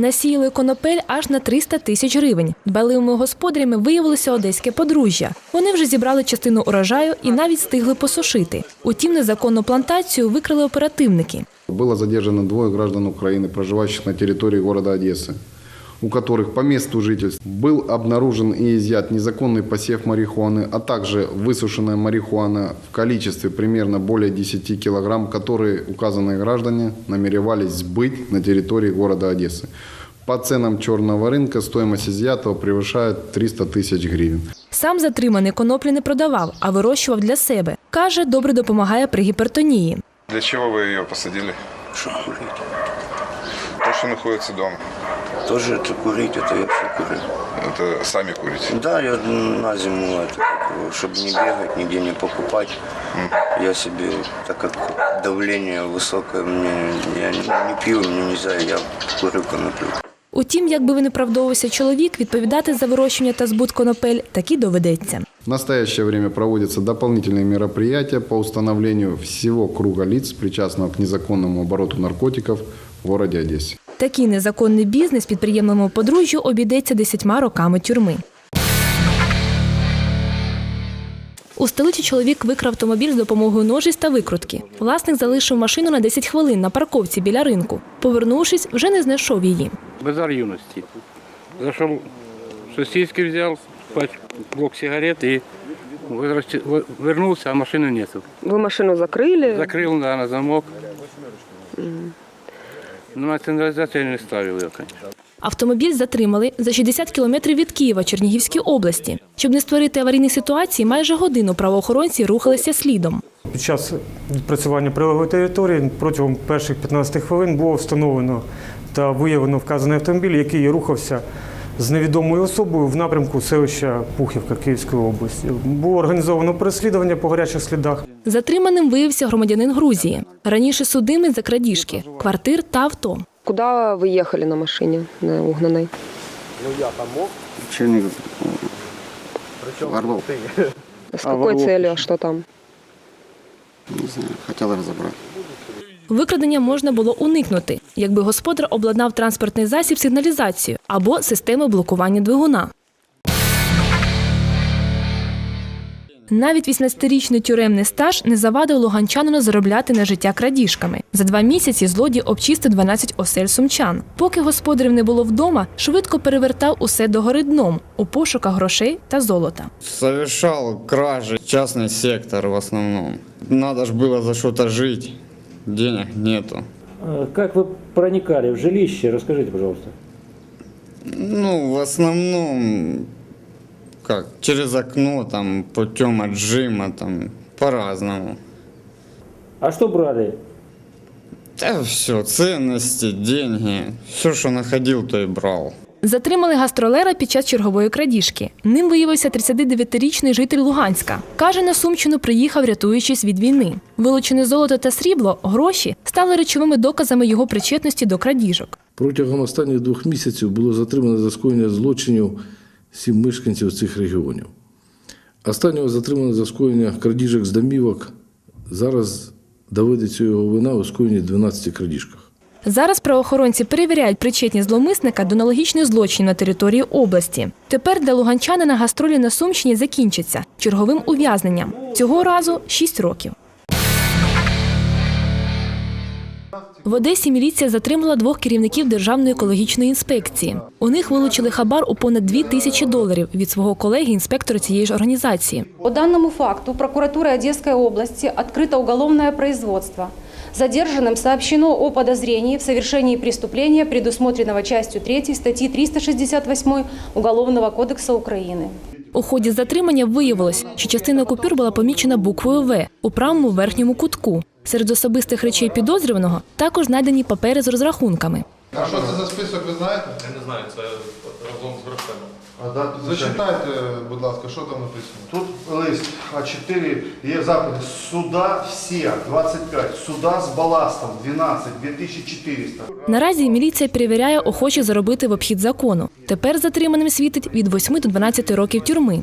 Насіяли конопель аж на 300 тисяч гривень. Дбайливими господарями виявилося одеське подружжя. Вони вже зібрали частину урожаю і навіть встигли посушити. Утім, незаконну плантацію викрили оперативники. Было задержано двое граждан Украины, проживающих на территории города Одессы, у которых по месту жительства был обнаружен и изъят незаконный посев марихуаны, а также высушенная марихуана в количестве примерно более 10 килограмм, которые указанные граждане намеревались сбыть на территории города Одессы. По ценам черного рынка стоимость изъятого превышает 300 тысяч гривен. Сам затриманий коноплі не продавав, а вирощував для себе. Каже, добре допомагає при гіпертонії. Для чего вы ее посадили? Что курить? То, что находится дома. Тоже это курить, это я все курю. Это сами курите. Да, я на зиму, это, как его, чтобы не бегать, нигде не покупать. Я себе, так как давление высокое, мне, я не, не пью, мне нельзя, я курю коноплю. Утім, якби він не чоловік, відповідати за вирощування та збут конопель таки доведеться. В настоящее время проводятся дополнительные мероприятия по установлению всего круга лиц, причастного к незаконному обороту наркотиков в городе Одессе. Такий незаконний бізнес підприємному подружжю обійдеться десятьма роками тюрми. У столиці чоловік викрав автомобіль з допомогою ножиць та викрутки. Власник залишив машину на 10 хвилин на парковці біля ринку. Повернувшись, вже не знайшов її. Базар юности. Зашел в сосиски взял, пачку, блок сигарет и возвращ- в- вернулся, а машины нету. Вы машину закрыли? Закрыл да, на замок. Но на сигнализацию я не ставил ее, конечно. Автомобіль затримали за 60 кілометрів від Києва Чернігівській області. Щоб не створити аварійні ситуації, майже годину правоохоронці рухалися слідом. Під час відпрацювання прилеглої території протягом перших 15 хвилин було встановлено та виявлено вказаний автомобіль, який рухався з невідомою особою в напрямку селища Пухівка Київської області. Було організовано переслідування по гарячих слідах. Затриманим виявився громадянин Грузії. Раніше судимий за крадіжки, квартир та авто. Куда вы ехали на машине, на угнанной? Чернигов. Орлов. С какой целью, а что там? Не знаю, хотел разобрать. Викрадення можна було уникнути, якби господар обладнав транспортний засіб сигналізацією або системи блокування двигуна. Навіть 18-річний тюремний стаж не завадив луганчанину заробляти на життя крадіжками. За два місяці злодій обчистив 12 осель сумчан. Поки господарів не було вдома, швидко перевертав усе догори дном у пошуках грошей та золота. Совершал кражи, частный сектор в основном. Надо же было за что-то жить, денег нету. Э, Как вы проникали в жилище? Расскажите, пожалуйста. Ну, в основном, как, через окно, там, путем отжима, там, по-разному. А что брали? Да все, ценности, деньги, все, что находил, то и брал. Затримали гастролера під час чергової крадіжки. Ним виявився 39-річний житель Луганська. Каже, на Сумщину приїхав, рятуючись від війни. Вилучене золото та срібло, гроші стали речовими доказами його причетності до крадіжок. Протягом останніх двох місяців було затримано за скоєння злочинів сім мешканців цих регіонів. Останнього затримано за скоєння крадіжок з домівок. Зараз доведеться його вина у скоєнні 12 крадіжках. Зараз правоохоронці перевіряють причетність зловмисника до аналогічних злочинів на території області. Тепер для луганчанина гастролі на Сумщині закінчаться черговим ув'язненням. Цього разу 6 років. В Одесі міліція затримала двох керівників Державної екологічної інспекції. У них вилучили хабар у понад 2 тисячі доларів від свого колеги інспектора цієї ж організації. По данному факту прокуратурой Одесской области открыто уголовное производство. Задержанным сообщено о подозрении в совершении преступления, предусмотренного частью 3 статьи 368 Уголовного кодекса Украины. У ході затримання виявилось, що частина купюр була помічена буквою В у правому верхньому кутку. Серед особистих речей підозрюваного також знайдені папери з розрахунками. А що це за список, ви знаєте? Я не знаю, це разом з грошима. Зачитайте, будь ласка, що там написано. Тут лист А4, є запити. Суда всі, 25. Суда з баластом, 12, 2400. Наразі міліція перевіряє охочих заробити в обхід закону. Тепер затриманим світить від 8 до 12 років тюрми.